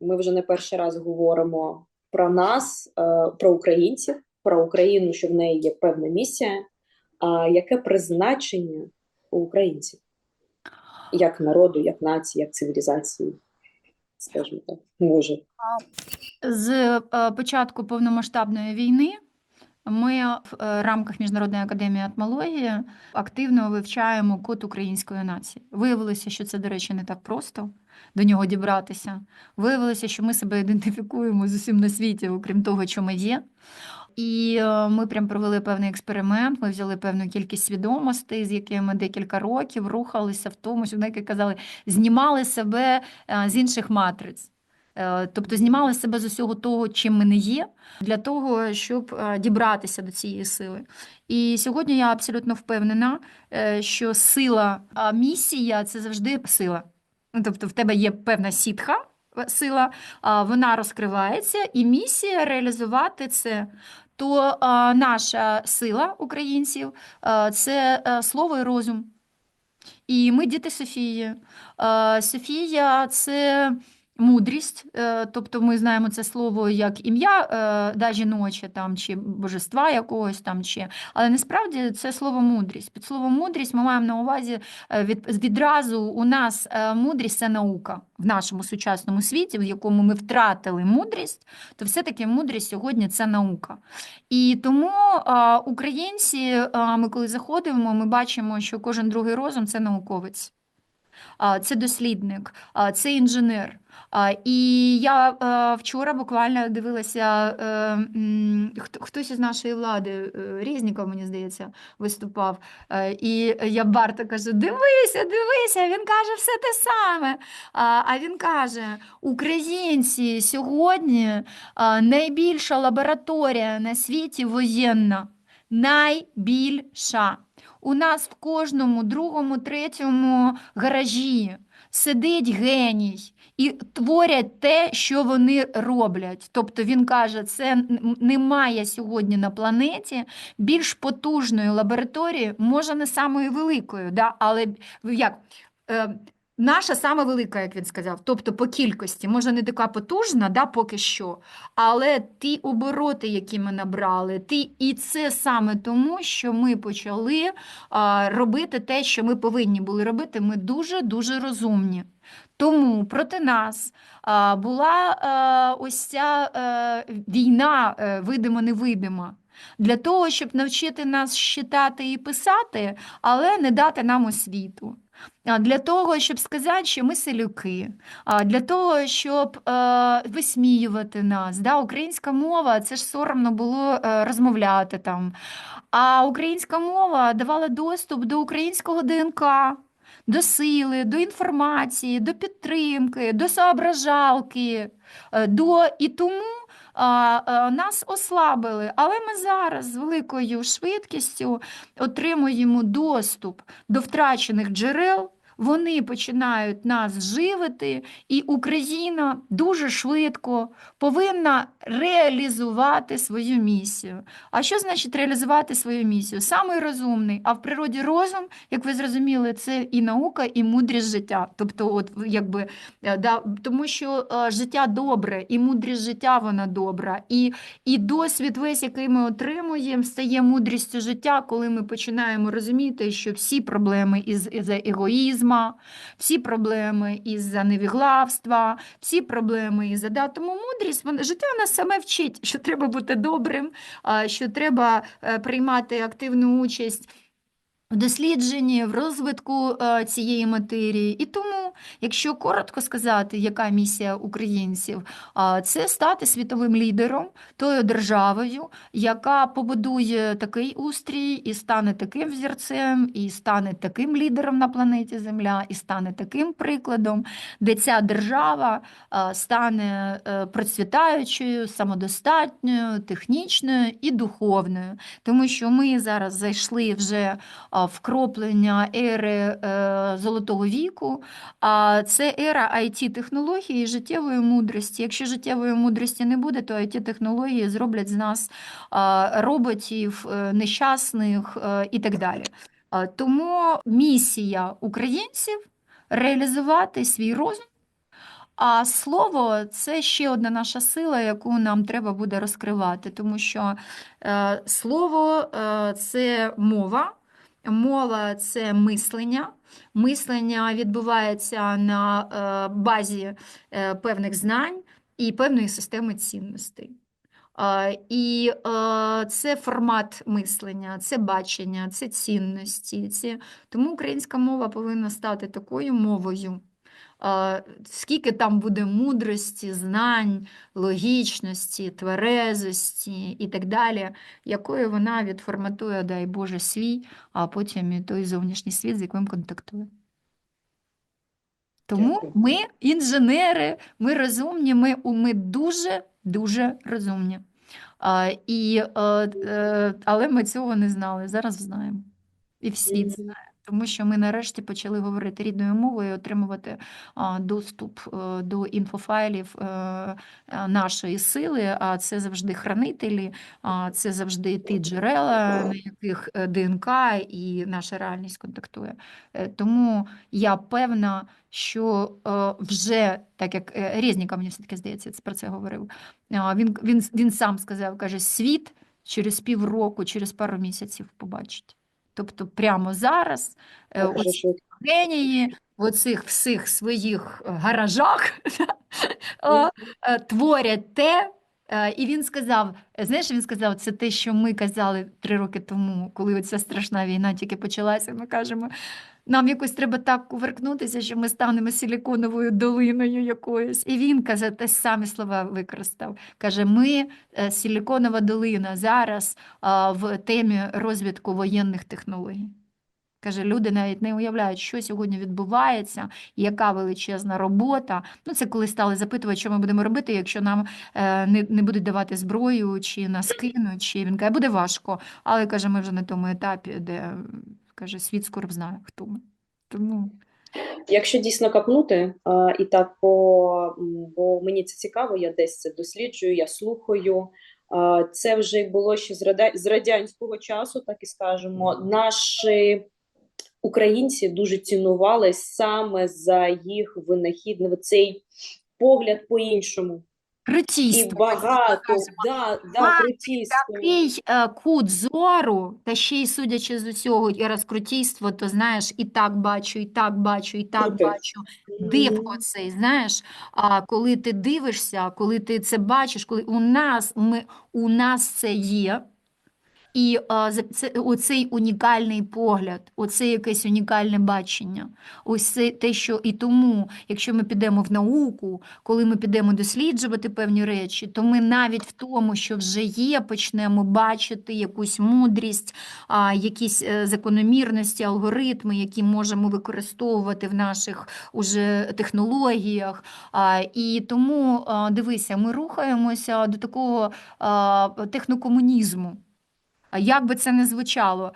Ми вже не перший раз говоримо про нас, е, про українців, про Україну, що в неї є певна місія. А яке призначення у українців? Як народу, як нації, як цивілізації? Скажімо так, може. З е, початку повномасштабної війни ми в е, рамках Міжнародної академії атмології активно вивчаємо код української нації. Виявилося, що це, до речі, не так просто до нього дібратися. Виявилося, що ми себе ідентифікуємо з усім на світі, окрім того, що ми є. І е, ми прям провели певний експеримент. Ми взяли певну кількість свідомостей, з якими декілька років рухалися в тому, що вони казали, знімали себе е, з інших матриць. Е, Тобто знімали себе з усього того, чим ми не є, для того, щоб дібратися до цієї сили. І сьогодні я абсолютно впевнена, що сила, а місія це завжди сила. Ну, Тобто, в тебе є певна сітха, е, сила, вона розкривається, і місія реалізувати це. То наша сила українців це е, слово і розум. І ми діти Софії. Софія це мудрість, е, тобто ми знаємо це слово як ім'я е, да, жіноче там, чи божества якогось там, чи... але насправді це слово мудрість. Під словом мудрість ми маємо на увазі е, від, відразу у нас мудрість це наука в нашому сучасному світі, в якому ми втратили мудрість, то все-таки мудрість сьогодні це наука. І тому українці, ми коли заходимо, ми бачимо, що кожен другий розум це науковець. Це дослідник, це інженер. І я е, вчора буквально дивилася, е, хтось із нашої влади, е, Резніков, мені здається, виступав. І я Барта кажу: дивися, дивися, він каже все те саме. А він каже: українці сьогодні найбільша лабораторія на світі воєнна. Найбільша. У нас в кожному другому, третьому гаражі сидить геній і творять те, що вони роблять. Тобто він каже, це немає сьогодні на планеті більш потужної лабораторії, може не самої великої, да? але як. Наша саме велика, як він сказав, тобто по кількості, може не така потужна, да, поки що, але ті обороти, які ми набрали, ті, і це саме тому, що ми почали а, робити те, що ми повинні були робити. Ми дуже-дуже розумні. Тому проти нас а, була а, ось ця е, війна е, видимо-невидима. Для того, щоб навчити нас считати і писати, але не дати нам освіту. Для того, щоб сказати, що ми селюки, для того, щоб е, висміювати нас. Українська мова це ж соромно було е, розмовляти там. А українська мова давала доступ до українського ДНК, до сили, до інформації, до підтримки, до соображалки, е, до і тому. А, Нас ослабили, але ми зараз з великою швидкістю отримуємо доступ до втрачених джерел. Вони починають нас живити, і Україна дуже швидко повинна реалізувати свою місію. А що значить реалізувати свою місію? Самий розумний, а в природі розум, як ви зрозуміли, це і наука, і мудрість життя. Тобто, от якби е, да, тому що е, життя добре, і мудрість життя вона добра, і, і досвід, весь, який ми отримуємо, стає мудрістю життя, коли ми починаємо розуміти, що всі проблеми із, із егоїзму, всі проблеми із-за невіглавства, всі проблеми із-за да. Тому мудрість, вона, життя нас саме вчить, що треба бути добрим, що треба е, приймати активну участь. В дослідженні, в розвитку е, цієї матерії. І тому, якщо коротко сказати, яка місія українців, це стати світовим лідером, тою державою, яка побудує такий устрій і стане таким взірцем, і стане таким лідером на планеті Земля, і стане таким прикладом, де ця держава стане е, процвітаючою, самодостатньою, технічною і духовною. Тому що ми зараз зайшли вже вкроплення ери е, золотого віку, а це ера it технології і життєвої мудрості. Якщо життєвої мудрості не буде, то it технології зроблять з нас роботів е, нещасних е, і так далі. Тому місія українців реалізувати свій розум. А слово це ще одна наша сила, яку нам треба буде розкривати, тому що слово це мова, мова це мислення. Мислення відбувається на е, базі е, певних знань і певної системи цінностей. Е, І це формат мислення, це бачення, це цінності. Тому українська мова повинна стати такою мовою. Скільки там буде мудрості, знань, логічності, тверезості і так далі, якою вона відформатує, дай Боже, свій, а потім і той зовнішній світ, з яким контактує. Тому ми інженери, ми розумні, ми, ми дуже, дуже розумні. А, і, е, е, але ми цього не знали, зараз знаємо. І всі Мгм. знають. Тому що ми нарешті почали говорити рідною мовою і отримувати доступ е, до інфофайлів е, е, нашої сили, а це завжди хранителі, а це завжди ті джерела, на яких ДНК і наша реальність контактує. Тому я певна, що вже, так як Резніков, мені все-таки здається, про це говорив, він, він, він сам сказав, каже, світ через півроку, через пару місяців побачить. Тобто прямо зараз у оці генії в оцих всіх своїх е, гаражах е, творять те. е, І він сказав, знаєш, він сказав, це те, що ми казали три роки тому, коли оця страшна війна тільки почалася. Ми кажемо, нам якось треба так кувыркнутися, що ми станемо силіконовою долиною якоюсь. І він каже, те самі слова використав. Каже, ми е, силіконова долина зараз в темі розвитку воєнних технологій. Каже, люди навіть не уявляють, що сьогодні відбувається, яка величезна робота. Ну, це коли стали запитувати, що ми будемо робити, якщо нам е, не, не будуть давати зброю, чи нас кинуть, чи він каже, буде важко. Але каже, ми вже на тому етапі, де каже, світ скоро знає, хто ми. Тому Якщо дійсно копнути, а, і так по бо мені це цікаво, я десь це досліджую, я слухаю. А, Це вже було ще з рада- з радянського часу, так і скажемо. Наші українці дуже цінували саме за їх винахідний цей погляд по-іншому. І багато, да, да, критійство. Такий е, кут зору, та ще й судячи з усього, і розкрутійство, то знаєш, і так бачу, і так бачу, і так Крутий. бачу. Див оцей, знаєш, а коли ти дивишся, коли ти це бачиш, коли у нас, ми, у нас це є, і це, оцей унікальний погляд, оце якесь унікальне бачення. Ось це те, що і тому, якщо ми підемо в науку, коли ми підемо досліджувати певні речі, то ми навіть в тому, що вже є, почнемо бачити якусь мудрість, якісь е, закономірності, алгоритми, які можемо використовувати в наших уже технологіях. І тому дивися, ми рухаємося до такого технокомунізму. Як би це не звучало,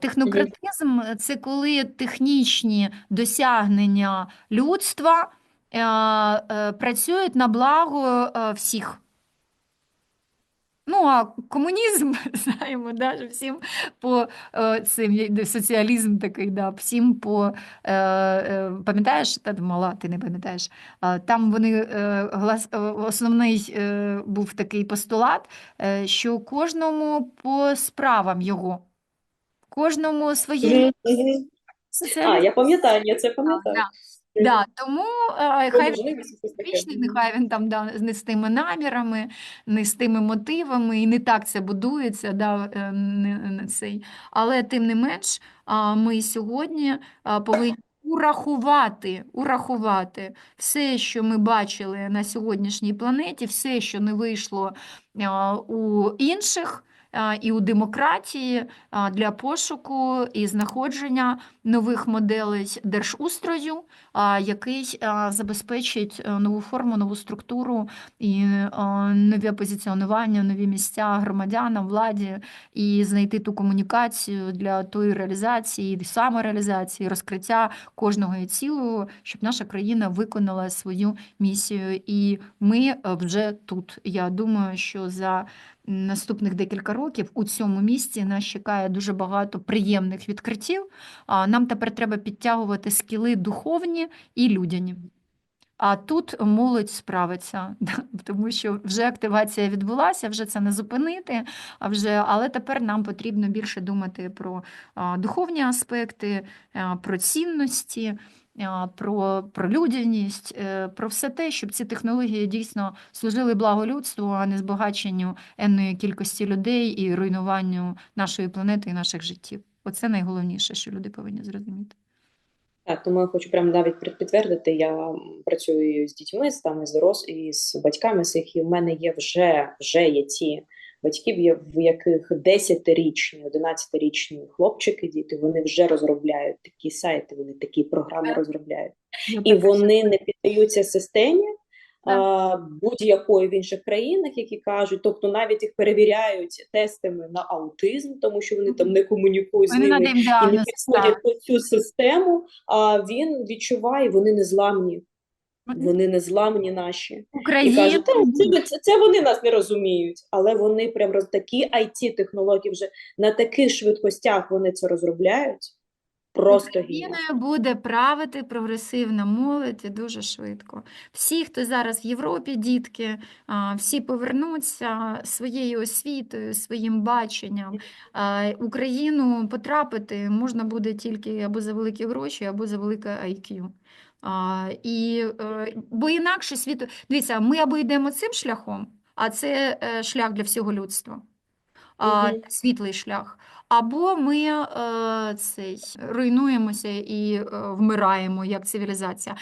технократизм це коли технічні досягнення людства е, е, працюють на благо е, всіх. Ну, а комунізм, знаємо, да, всім по е, цим соціалізм такий, да, всім по е, е, пам'ятаєш, та мала, ти не пам'ятаєш. А, Там вони е, глас, е, основний е, був такий постулат, е, що кожному по справам його, кожному своє Мгм, мгм. А, я пам'ятаю, я це пам'ятаю. Да, да, тому е, хай можливість щось нехай він там да, не з тими намірами, не з тими мотивами, і не так це будується, да, е, не, не цей. Але тим не менш, а, ми сьогодні а, повинні урахувати, урахувати все, що ми бачили на сьогоднішній планеті, все, що не вийшло а, у інших. І у демократії для пошуку і знаходження нових моделей держустрою, який забезпечить е, нову форму, нову структуру і а, нове позиціонування, нові місця громадянам, владі, і знайти ту комунікацію для тої реалізації, самореалізації, розкриття кожного і цілого, щоб наша країна виконала свою місію. І ми е, вже тут. Я думаю, що за наступних декілька років у цьому місці нас чекає дуже багато приємних відкриттів. Нам тепер треба підтягувати скіли духовні і людяні. А тут молодь справиться, тому що вже активація відбулася, вже це не зупинити. А вже, але тепер нам потрібно більше думати про духовні аспекти, про цінності, про, про людяність, е, про все те, щоб ці технології дійсно служили благу людству, а не збагаченню енної кількості людей і руйнуванню нашої планети і наших життів. Оце найголовніше, що люди повинні зрозуміти. Так, тому я хочу прямо навіть під- підтвердити, я працюю з дітьми, з там з дорос і з батьками з яких і в мене є вже, вже є ті батьків, в яких 10-річні, 11-річні хлопчики, діти, вони вже розробляють такі сайти, вони такі програми розробляють. І вони не піддаються системі будь-якої в інших країнах, які кажуть, тобто навіть їх перевіряють тестами на аутизм, тому що вони там не комунікують з ними і не підходять так. цю систему, а він відчуває, вони незламні, вони незламні наші. І кажуть, це, це, це вони нас не розуміють, але вони прям роз такі IT технології вже на таких швидкостях вони це розробляють. Просто гідно. Україною буде правити прогресивна молодь і дуже швидко. Всі, хто зараз в Європі, дітки, а, всі повернуться своєю освітою, своїм баченням. А, Україну потрапити можна буде тільки або за великі гроші, або за велике IQ. А, і, е, бо інакше світу. Дивіться, ми або йдемо цим шляхом, а це е, шлях для всього людства. А, світлий шлях. Або ми е, цей, руйнуємося і е, вмираємо як цивілізація.